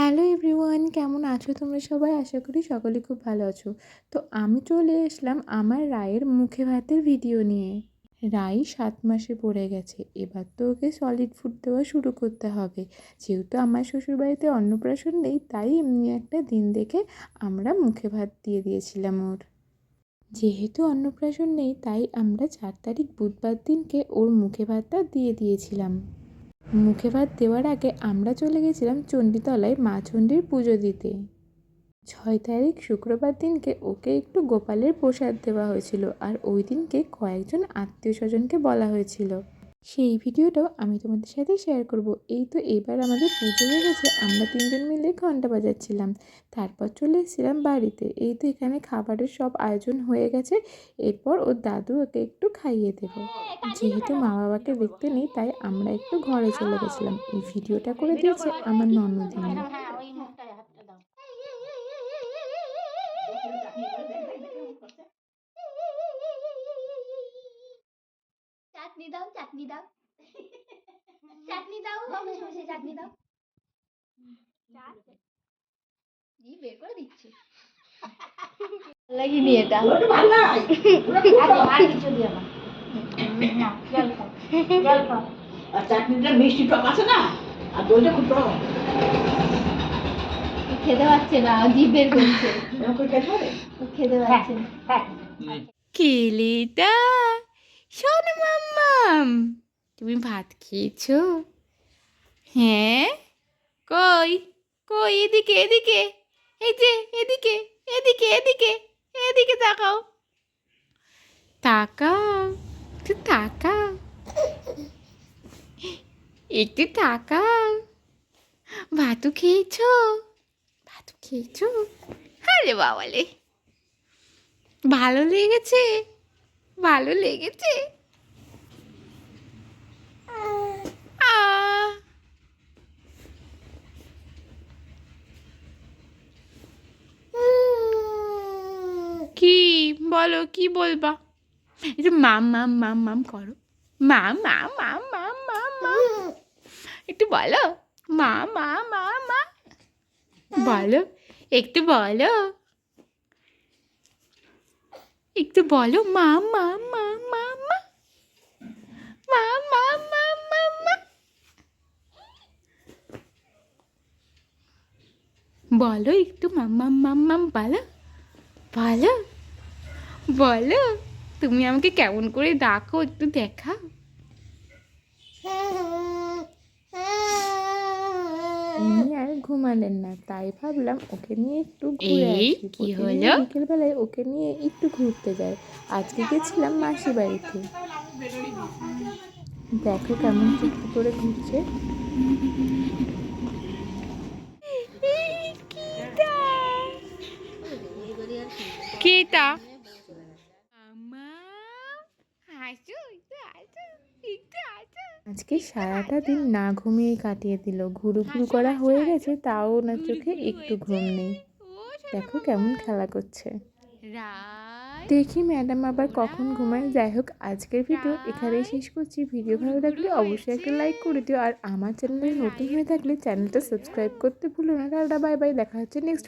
Hello everyone, কেমন আছো তোমরা সবাই? আশা করি সকলে খুব ভালো আছো। তো আমি চলে এসলাম আমার রায়ের মুখে ভাতের ভিডিও নিয়ে। রাই সাত মাসে পড়ে গেছে, এবার তো ওকে সলিড ফুড দেওয়া শুরু করতে হবে। যেহেতু আমার শ্বশুরবাড়িতে অন্নপ্রাশন নেই, তাই এমনি একটা দিন দেখে আমরা মুখে ভাত দিয়ে দিয়েছিলাম ওর। যেহেতু অন্নপ্রাশন নেই, তাই আমরা চার তারিখ বুধবার দিনকে ওর মুখে ভাতটা দিয়ে দিয়েছিলাম। মুখে ভাত দেওয়ার আগে আমরা চলে গেছিলাম চণ্ডীতলায় মা চণ্ডীর পুজো দিতে। ছয় তারিখ শুক্রবার দিনকে ওকে একটু গোপালের প্রসাদ দেওয়া হয়েছিল আর ওই দিনকে কয়েকজন আত্মীয় স্বজনকে বলা হয়েছিল। সেই ভিডিওটাও আমি তোমাদের সাথে শেয়ার করব। এই তো এবার আমাদের পুজো হয়ে গেছে, আমরা তিনজন মিলে ঘণ্টা বাজাচ্ছিলাম। তারপর চলে এসেছিলাম বাড়িতে। এই তো এখানে খাবারের সব আয়োজন হয়ে গেছে, এরপর ওর দাদু ওকে একটু খাইয়ে দেবে। যেহেতু মা বাবাকে দেখতে নেই, তাই আমরা একটু ঘরে চলে গেছিলাম। এই ভিডিওটা করে দিয়েছে আমার ননদিনী। চাটনি দাও চাটনি দাও। চাটনি দাও বসে বসে চাটনি দাও। ই বের করে দিচ্ছি। লাগিনি এটা। আর কিছু দিও না না, জল খাও জল খাও। আর চাটনিটা মিষ্টি টক আছে না? আর দইটা খুব টক। খেতে পারছে না জিভ বের করছে। খেতে পারছে না। কেলিটা শোন মাম্মাম, তুমি ভাত খেয়েছো? হ্যাঁ? কই কই, এদিকে এদিকে, এই যে, এদিকে এদিকে এদিকে এদিকে তাকাও। তাকাও, একটু তাকাও। একটু তাকাও। ভাতু খেয়েছো? ভাতু খেয়েছো? আরে বাবালে, ভালো লেগেছে? ভালো লেগেছে। কি? বলো, কি বলবা? একটু মাম মাম মাম মাম করো। মা মা মা মা মা মা একটু বলো। মা মা মা মা। বলো, একটু বলো। একটু বলো মা মা মা মা মা। মা মা মা মা মা। বলো একটু মাম্মাম মাম্মাম বলো। বলো। বলো তুমি আমাকে কেমন করে ডাকো একটু দেখাও। আর ঘুমালেন না। তাই ভাবলাম ওকে নিয়ে একটু ঘুরে আসি। কি? বিকেলবেলায় ওকে নিয়ে একটু ঘুরতে যাই। আজকে গেছিলাম মাসি বাড়িতে। দেখো কেমন চুপটি করে ঘুরছে। কিটা আজকে সারাটা দিন না ঘুমিয়ে কাটিয়ে দিল। ঘুরু ঘুরু করা হয়ে গেছে তাও ওনার চোখে একটু ঘুম নেই। দেখো কেমন খেলা করছে। দেখি ম্যাডাম আবার কখন ঘুমায়। যাই হোক আজকের ভিডিও এখানেই শেষ করছি। ভিডিও ভালো লাগলে অবশ্যই একটা লাইক করে দিও। আর আমার চ্যানেলে নতুন হয়ে থাকলে চ্যানেলটা সাবস্ক্রাইব করতে ভুলো না। Tata bye bye. দেখা হচ্ছে নেক্সট